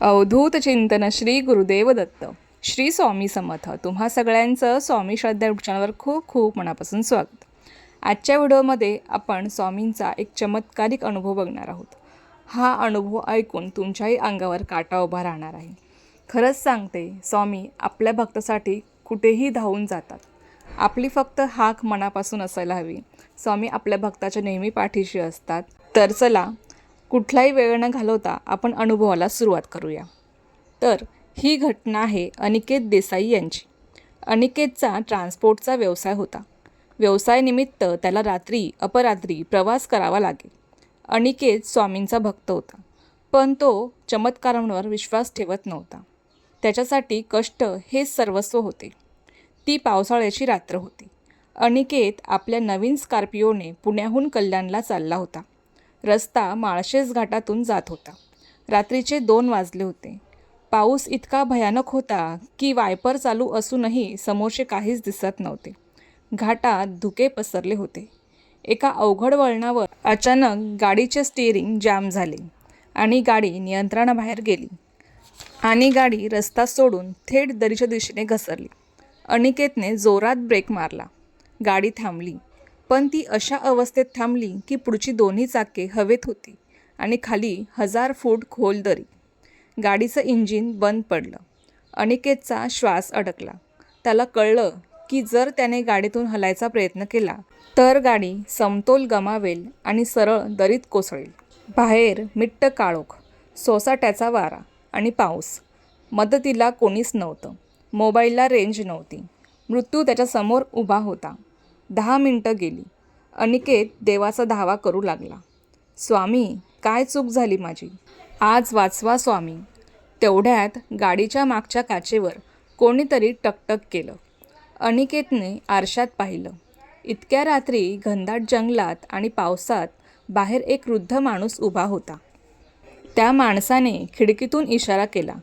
अवधूत चिंतन श्री गुरुदेव दत्त श्री स्वामी समर्थ. तुम्हा सगळ्यांचं स्वामी श्रद्धा यूट्यूब चॅनलवर खूप खूप मनापासून स्वागत. आजच्या व्हिडिओमध्ये आपण स्वामींचा एक चमत्कारिक अनुभव बघणार आहोत. हा अनुभव ऐकून तुमच्याही अंगावर काटा उभा राहणार आहे. खरंच सांगते स्वामी आपल्या भक्तासाठी कुठेही धावून जातात. आपली फक्त हाक मनापासून असायला हवी. स्वामी आपल्या भक्ताच्या नेहमी पाठीशी असतात. तर चला कुठलाही वेळ न घालवता आपण अनुभवाला सुरुवात करूया. तर ही घटना आहे अनिकेत देसाई यांची. अनिकेतचा ट्रान्सपोर्टचा व्यवसाय होता. व्यवसायानिमित्त त्याला रात्री अपरात्री प्रवास करावा लागे अनिकेत स्वामींचा भक्त होता. पण तो चमत्कारांवर विश्वास ठेवत नव्हता. त्याच्यासाठी कष्ट हेच सर्वस्व होते. ती पावसाळ्याची रात्र होती. अनिकेत आपल्या नवीन स्कॉर्पिओने पुण्याहून कल्याणला चालला होता. रस्ता माळशेज घाटातून जात होता. रात्रीचे दोन वाजले होते. पाऊस इतका भयानक होता की वायपर चालू असूनही समोरचे काहीच दिसत नव्हते. घाटात धुके पसरले होते. एका अवघड वळणावर अचानक गाडीचे स्टिअरिंग जाम झाले आणि गाडी नियंत्रणाबाहेर गेली. आणि गाडी रस्ता सोडून थेट दरीच्या दिशेने घसरली. अनिकेतने जोरात ब्रेक मारला. गाडी थांबली. पण ती अशा अवस्थेत थांबली की पुढची दोन्ही चाके हवेत होती आणि खाली हजार फूट खोल दरी. गाडीचं इंजिन बंद पडलं. अनिकेतचा श्वास अडकला. त्याला कळलं की जर त्याने गाडीतून हलायचा प्रयत्न केला तर गाडी समतोल गमावेल आणि सरळ दरीत कोसळेल. बाहेर मिट्ट काळोख सोसाट्याचा वारा आणि पाऊस. मदतीला कोणीच नव्हतं. मोबाईलला रेंज नव्हती. मृत्यू त्याच्यासमोर उभा होता. दहा मिनटं गेली. अनिकेत देवाचा धावा करू लागला. स्वामी काय चूक झाली माझी? आज वाचवा स्वामी. तेवढ्यात गाडीच्या मागच्या काचेवर कोणीतरी टकटक केलं. अनिकेतने आरशात पाहिलं. इतक्या रात्री घनदाट जंगलात आणि पावसात बाहेर एक वृद्ध माणूस उभा होता. त्या माणसाने खिडकीतून इशारा केला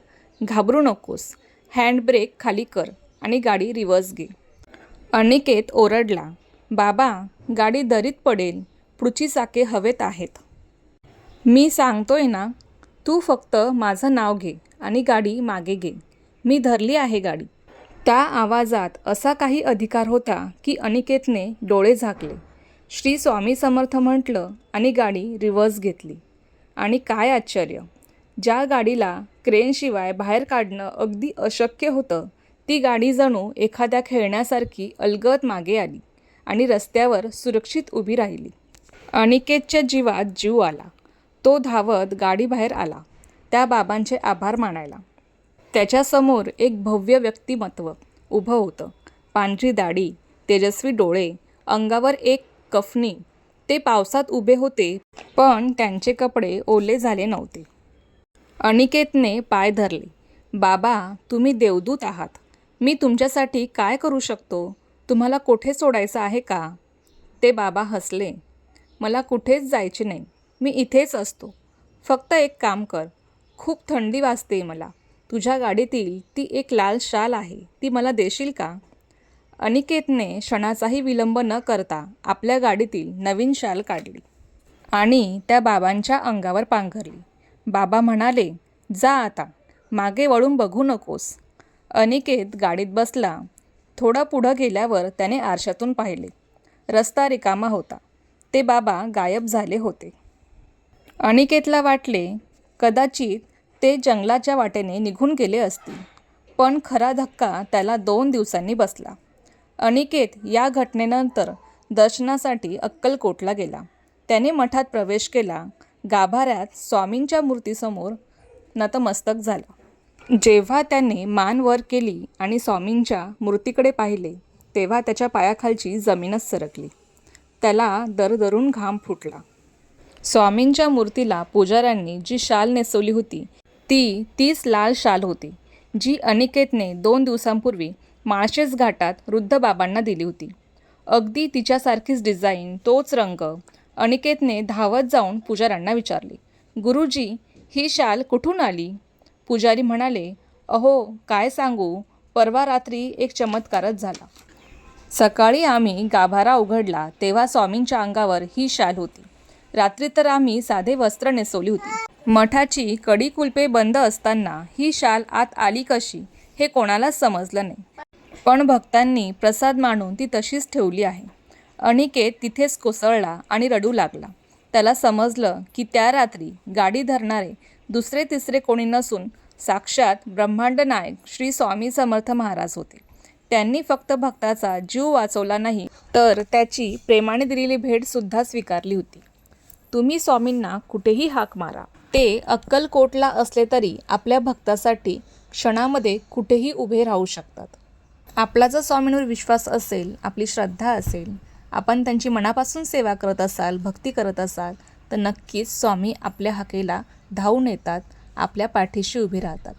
घाबरू नकोस. हँडब्रेक खाली कर आणि गाडी रिव्हर्स घे. अनिकेत ओरडला बाबा गाडी दरीत पडेल. पुढची चाके हवेत आहेत. मी सांगतोय ना तू फक्त माझं नाव घे आणि गाडी मागे घे. मी धरली आहे गाडी. त्या आवाजात असा काही अधिकार होता की अनिकेतने डोळे झाकले. श्री स्वामी समर्थ म्हटलं आणि गाडी रिव्हर्स घेतली. आणि काय आश्चर्य ज्या गाडीला क्रेनशिवाय बाहेर काढणं अगदी अशक्य होतं ती गाडी जणू एखाद्या खेळण्यासारखी अलगद मागे आली. आणि रस्त्यावर सुरक्षित उभी राहिली. अनिकेतच्या जीवात जीव आला. तो धावत गाडीबाहेर आला. त्या बाबांचे आभार मानायला. त्याच्यासमोर एक भव्य व्यक्तिमत्व उभं होतं. पांढरी दाढी तेजस्वी डोळे अंगावर एक कफनी. ते पावसात उभे होते पण त्यांचे कपडे ओले झाले नव्हते. अनिकेतने पाय धरले. बाबा तुम्ही देवदूत आहात. मी तुमच्यासाठी काय करू शकतो? तुम्हाला कुठे सोडायचं आहे का? ते बाबा हसले. मला कुठेच जायचे नाही. मी इथेच असतो. फक्त एक काम कर. खूप थंडी वाजते मला. तुझ्या गाडीतील ती एक लाल शाल आहे. ती मला देशील का? अनिकेतने क्षणाचाही विलंब न करता आपल्या गाडीतील नवीन शाल काढली आणि त्या बाबांच्या अंगावर पांघरली. बाबा म्हणाले जा आता. मागे वळून बघू नकोस. अनिकेत गाडीत बसला. थोडा पुढं गेल्यावर त्याने आरशातून पाहिले. रस्ता रिकामा होता. ते बाबा गायब झाले होते. अनिकेतला वाटले कदाचित ते जंगलाच्या वाटेने निघून गेले असतील. पण खरा धक्का त्याला दोन दिवसांनी बसला. अनिकेत या घटनेनंतर दर्शनासाठी अक्कलकोटला गेला. त्याने मठात प्रवेश केला. गाभाऱ्यात स्वामींच्या मूर्तीसमोर नतमस्तक झाला. जेव्हा त्याने मान वर केली आणि स्वामींच्या मूर्तीकडे पाहिले तेव्हा त्याच्या पायाखालची जमीनच सरकली. त्याला दरदरून घाम फुटला. स्वामींच्या मूर्तीला पुजाऱ्यांनी जी शाल नेसवली होती ती तीच लाल शाल होती जी अनिकेतने दोन दिवसांपूर्वी माळशेज घाटात वृद्ध बाबांना दिली होती. अगदी तिच्यासारखीच डिझाईन तोच रंग अनिकेतने धावत जाऊन पुजाऱ्यांना विचारले गुरुजी ही शाल कुठून आली? पुजारी म्हणाले अहो काय सांगू? परवा रात्री एक चमत्कारच झाला. सकाळी आम्ही गाभारा उघडला तेव्हा स्वामींच्या अंगावर ही शाल होती. रात्री तर आम्ही साधे वस्त्र नेसवली होती. मठाची कडी कुलपे बंद असताना ही शाल आत आली कशी हे कोणालाच समजलं नाही. पण भक्तांनी प्रसाद मानून ती तशीच ठेवली आहे. अनिकेत तिथेच कोसळला आणि रडू लागला. त्याला समजलं की त्या रात्री गाडी धरणारे दुसरे तिसरे कोणी नसून साक्षात ब्रह्मांड नायक श्री स्वामी समर्थ महाराज होते. त्यांनी फक्त भक्ताचा जीव वाचवला नाही तर त्याची प्रेमाने दिलेली भेटसुद्धा स्वीकारली होती. तुम्ही स्वामींना कुठेही हाक मारा. ते अक्कलकोटला असले तरी आपल्या भक्तासाठी क्षणामध्ये कुठेही उभे राहू शकतात. आपला जर स्वामींवर विश्वास असेल आपली श्रद्धा असेल आपण त्यांची मनापासून सेवा करत असाल भक्ती करत असाल तर नक्कीच स्वामी आपल्या हाकेला धावून येतात आपल्या पाठीशी उभी राहतात.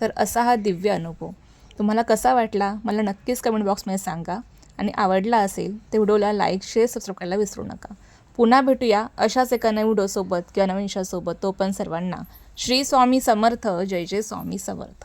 तर असा हा दिव्य अनुभव. तुम्हाला कसा वाटला? मला नक्कीच कमेंट बॉक्समध्ये सांगा. आणि आवडला असेल तर व्हिडिओला लाईक शेअर सबस्क्राईब करायला विसरू नका. पुन्हा भेटूया अशाच एका नवीन व्हिडिओसोबत किंवा नवीन विषयासोबत. तो पण सर्वांना. श्री स्वामी समर्थ. जय जय स्वामी समर्थ.